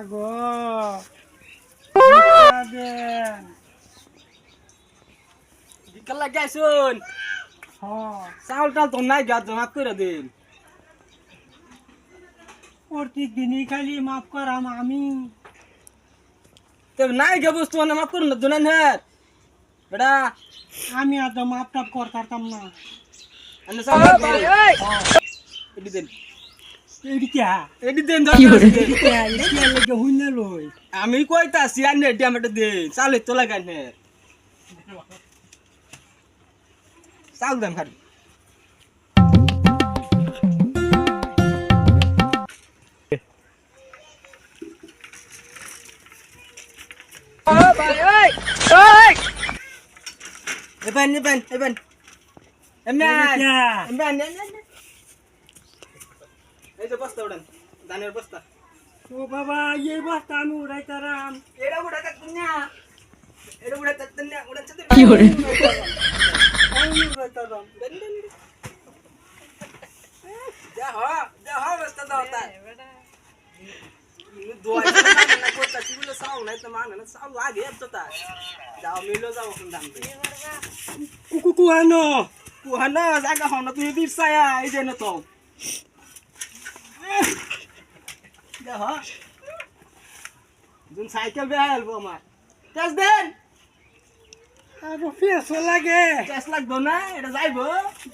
মাগো দেন বিকাল লাগে শুন হ্যাঁ। চাউল নাই গাছ জমা করে দিন। প্রত্যেক দিনই আমি। তো নাই গে বেটা। আমি আর তো মাপ টাপ করতাম না। হ্যাঁ। দিন। আমি কইতাছি আনে এডি আমাটা দে চাউল তো লাগাই নে চাউল দেন খালি এবেন এবেন এবেন এমন এমন এই যে বস্তা উড়ান ধানের বস্তা। ও বাবা এই বস্তা আমি উড়াইতারাম। এরা উড়া থাকতেন না। এরা উড়া থাকতেন না উড়া থাকতেন কি করে? আমি উড়াইতারাম। যা হ যা হ বস্তা দাও তা দোয়া না করতা সিগুলো সাউ নাই তো মান না সাউ লাগে তো তা যাও মিলো যাও কোন দাম কুকু কুহানো। কুহানা জায়গা হন তুই বিরসায়া এই যে না তো। হ যুন সাইকেল বে আলবো আমার। টেস্ট দেন। আর পেছো লাগে। টেস্ট লাগবো না এটা যাইবো।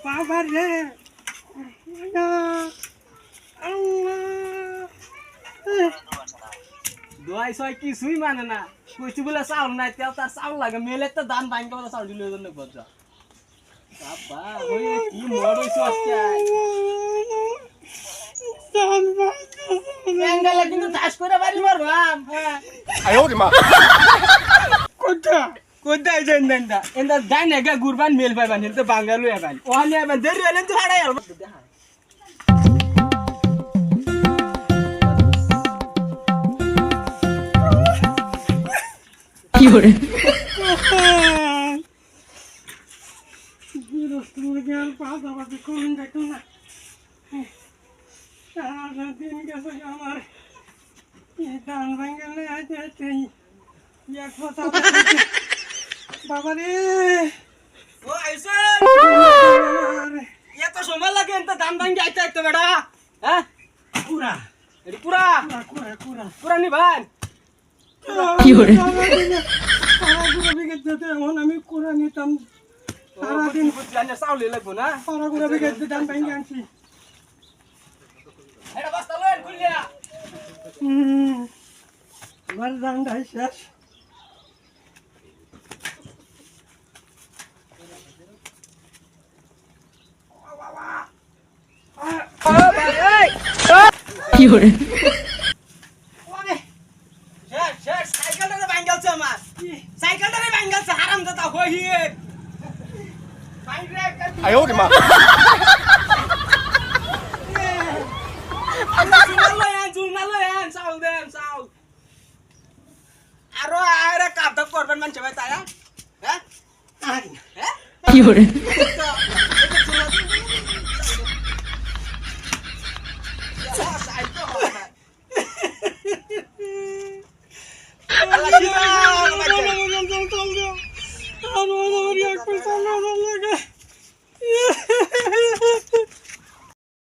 বাবা রে। দোয়াই ছয় কিছুই মানে না। কইছি বলে চাউল নাই তেল তার চাউল লাগে। মেলে তো দান করে চাউল দিলে বাবা কি মর আজকে? বেঙ্গালে কিন্তু ঠাস করে বাড়ি মারবাম হ্যাঁ। কোথা কোথায়? যাই নেন্দা এন্দা যাই না গা গুরবান মেল পাইবান হেলতে বাঙ্গালু এবান। ওহানি এবান দেরি হলেন তো হাড়াই আলবা। কি করে? জ্ঞান পাশাপাশি করুন দেখুন না। সারাদিন গেছে আমার এই ধান ভাঙ্গলে আছে এক কথা বাবা রে ও আইসন এত সময় লাগে এত দাম ভাঙ্গি আইতে আইতে বেড়া হ্যাঁ কুড়া এটি পুরা পুরা নিবান কি করে? পাড়াগুলো বিঘে যেতে এমন আমি কুড়া নিতাম সারাদিন জানে চাউলে লাগবো না পাড়াগুলো বিঘে ধান ভাঙ্গে আনছি এটা বস্তা লয়েন খুললিয়া হুম আমার ধানটাই শেষ কি করে শেষ শেষ সাইকেলটা ভাঙ্গালছে আমার সাইকেলটা ভাঙ্গালছে হারাম দাদা হইয়ে哎呦我的妈！ আরও আরে কাপ করবেন মানুষ ভাই